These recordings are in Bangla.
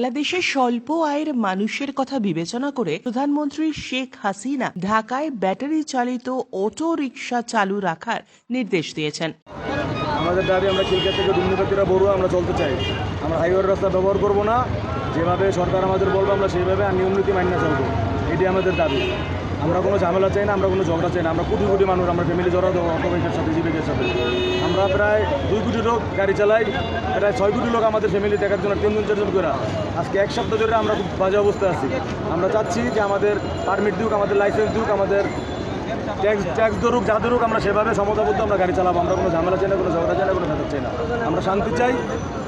বাংলাদেশের স্বল্প আয়ের মানুষের কথা বিবেচনা করে প্রধানমন্ত্রী শেখ হাসিনা ঢাকায় ব্যাটারি চালিত অটো রিক্সা চালু রাখার নির্দেশ দিয়েছেন। আমাদের দাবি, আমরা খিলকা থেকে দুর্নীতিরা বড়ুয়া, আমরা চলতে চাই। আমরা হাইওয়ের রাস্তা ব্যবহার করব না। যেভাবে সরকার আমাদের বলব, আমরা সেইভাবে নিয়ম নীতি মান্য চলবো। এটি আমাদের দাবি। আমরা কোনো ঝামেলা চাই না, আমরা কোনো ঝগড়া চাই না। আমরা কোটি কোটি মানুষ, আমরা ফ্যামিলি জড়া দেবো অটোবাইকের সাথে, জীবিকার সাথে। আমরা প্রায় দুই কোটি লোক গাড়ি চালাই, প্রায় ছয় কোটি লোক আমাদের ফ্যামিলি দেখার জন্য তিন দিন চারজন করে। আজকে এক সপ্তাহ ধরে আমরা খুব বাজে অবস্থায় আছি। আমরা চাচ্ছি যে আমাদের পারমিট দিক আমাদের লাইসেন্স দিক আমাদের ট্যাক্স ট্যাক্স ধরুক, যা ধরুক, আমরা সেভাবে সমতাবদ্ধ, আমরা গাড়ি চালাবো, আমরা কোনো ঝামেলা চাই না, কোনো ঝগড়া চাই না, কোনো ভেতর চাই না। আমরা শান্তি চাই।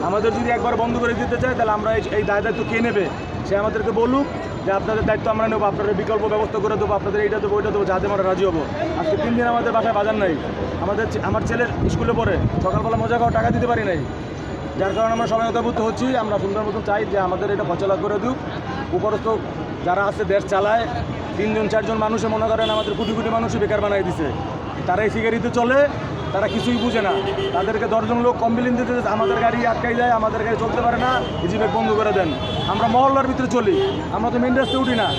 আমাদের যদি একবার বন্ধ করে দিতে চাই তাহলে আমরা এই- দায় দায়িত্ব কে নেবে? সে আমাদেরকে বলুক যে আপনাদের দায়িত্ব আমরা নেব আপনাদের বিকল্প ব্যবস্থা করে দেবো, আপনাদের এইটা দেবো, ওইটা দেবো, যাতে আমরা রাজি হব। আজকে তিন দিন আমাদের বাসায় বাজার নাই। আমাদের আমার ছেলের স্কুলে পড়ে। সকালবেলা মজা খাওয়া টাকা দিতে পারি নাই। যার কারণে আমরা অতাবুদ্ধ হচ্ছি। আমরা সুন্দর মতন চাই যে আমাদের এটা ফচলা করে দিক উপরস্থ যারা আছে, দেশ চালায়। তিনজন, চারজন মানুষে মনে করেন আমাদের কোটি কোটি মানুষই বেকার বানাই দিছে। তারা এই সিগারিতে চলে তারা কিছুই বুঝে না। তাদেরকে দশজন লোক কমপ্লেন দিতে আমাদের গাড়ি আটকাই যায় আমাদের গাড়ি চলতে পারে না ইজিবেক বন্ধ করে দেন। আমরা মহল্লার ভিতরে চলি, আমরা তো মেন রাস্তায় উঠি না।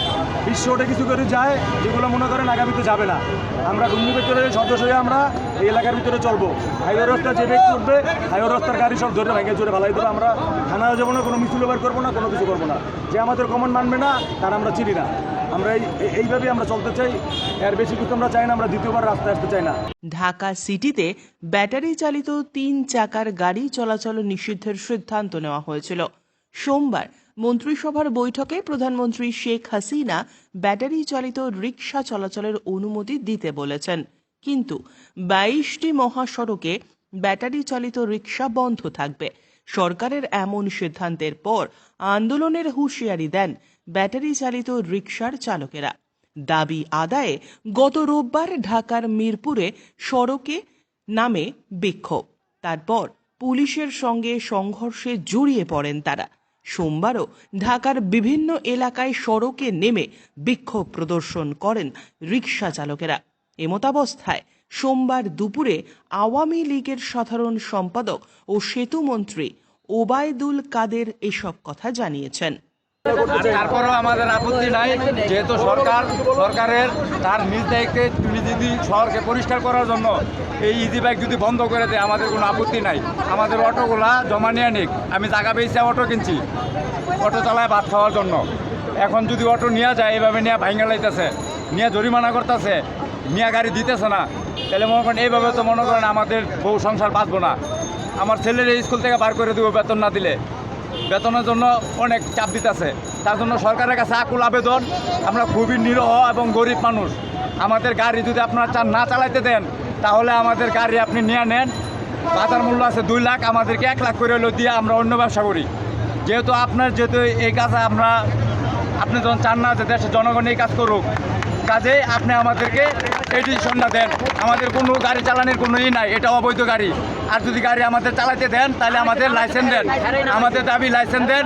বিশ্ব ওটা কিছু করে যায়, যেগুলো মনে করেন আগামীতে যাবে না। আমরা ডুমনি ভিতরে সদস্য হয়ে আমরা এই এলাকার ভিতরে চলবো। হাইওয়ে রাস্তা যে ব্যক্তি উঠবে, হাইওয়ে রাস্তার গাড়ি সব ধরে ভেঙে জোরে ভালাই দেবে। আমরা থানায় যাব না, কোনো মিছিল বার করব না, কোনো কিছু করব না। যে আমাদের কমন মানবে না, তার আমরা চিনি না। আমরা এই, এই- এইভাবেই আমরা চলতে চাই। এর বেশি কিছু আমরা চাই না, আমরা দ্বিতীয়বার রাস্তায় আসতে চাই না। ঢাকা সিটিতে ব্যাটারি চালিত তিন চাকার গাড়ি চলাচল নিষিদ্ধের সিদ্ধান্ত নেওয়া হয়েছিল। সোমবার মন্ত্রিসভার বৈঠকে প্রধানমন্ত্রী শেখ হাসিনা ব্যাটারি চালিত রিকশা চলাচলের অনুমতি দিতে বলেছেন। কিন্তু বাইশটি মহাসড়কে ব্যাটারি চালিত রিকশা বন্ধ থাকবে। সরকারের এমন সিদ্ধান্তের পর আন্দোলনের হুঁশিয়ারি দেন ব্যাটারি চালিত রিকশার চালকেরা। দাবি আদায়ে গত রোববার ঢাকার মিরপুরে সড়কে নামে বিক্ষোভ। তারপর পুলিশের সঙ্গে সংঘর্ষে জড়িয়ে পড়েন তারা। সোমবারও ঢাকার বিভিন্ন এলাকায় সড়কে নেমে বিক্ষোভ প্রদর্শন করেন রিকশা চালকেরা। এমতাবস্থায় সোমবার দুপুরে আওয়ামী লীগের সাধারণ সম্পাদক ও সেতুমন্ত্রী ওবায়দুল কাদের এসব কথা জানিয়েছেন। তারপরেও আমাদের আপত্তি নাই, যেহেতু সরকার, সরকারের তার নিজ দায়িত্বে তুমি যদি শহরকে পরিষ্কার করার জন্য এই ইজি বাইক যদি বন্ধ করে দেয়, আমাদের কোনো আপত্তি নাই। আমাদের অটোগুলা জমা নিয়ে নিক। আমি জায়গা পেয়েছি অটো কিনছি, অটো চালায় ভাত খাওয়ার জন্য। এখন যদি অটো নিয়ে যায়, এইভাবে নিয়ে ভাঙ্গা লাইতেছে, নিয়ে জরিমানা করতেছে, নিয়ে গাড়ি দিতেছে না, তাহলে মনে করেন এইভাবে তো মনে করেন আমাদের বউ সংসার বাঁচবো না। আমার ছেলের স্কুল থেকে বার করে দেবো বেতন না দিলে। বেতনের জন্য অনেক চাপ দিতেছে। তার জন্য সরকারের কাছে আকুল আবেদন। আমরা খুবই নিরহ এবং গরিব মানুষ। আমাদের গাড়ি যদি আপনারা চান না চালাইতে দেন, তাহলে আমাদের গাড়ি আপনি নিয়ে নেন। বাজার মূল্য আছে দুই লাখ, আমাদেরকে এক লাখ করে হলো দিয়ে আমরা অন্য ব্যবসা করি। যেহেতু আপনার যেহেতু এই কাজে আমরা আপনি যখন চান না যে দেশের জনগণ এই কাজ করুক কাজে আপনি আমাদেরকে এই ডিসিশনটা দেন। আমাদের কোনো গাড়ি চালানোর কোনো ই নাই, এটা অবৈধ গাড়ি। আর যদি গাড়ি আমাদের চালাতে দেন, তাহলে আমাদের লাইসেন্স দেন। আমাদের দাবি লাইসেন্স দেন,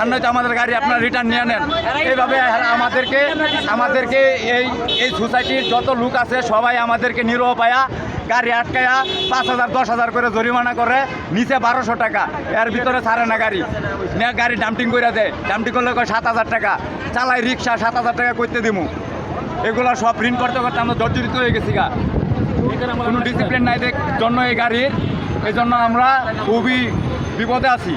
আর নয়তো আমাদের গাড়ি আপনার রিটার্ন নিয়ে নেন। এইভাবে আমাদেরকে আমাদেরকে এই এই সোসাইটির যত লোক আছে, সবাই আমাদেরকে নিরহ পায়া, গাড়ি আটকায়া পাঁচ হাজার, দশ হাজার করে জরিমানা করে, নিচে বারোশো টাকা। এর ভিতরে ছাড়ে না গাড়ি। গাড়ি ডাম্পিং করে দেয়। ডাম্পিং করলে সাত হাজার টাকা। চালাই রিক্সা সাত হাজার টাকা করতে দিমু। এগুলো সব প্রিন্ট করতে করতে আমরা জর্জরিত হয়ে গেছি গা। কোনো ডিসিপ্লিন নাই দেখ, জন্য এই গাড়ির এই জন্য আমরা খুবই বিপদে আছি।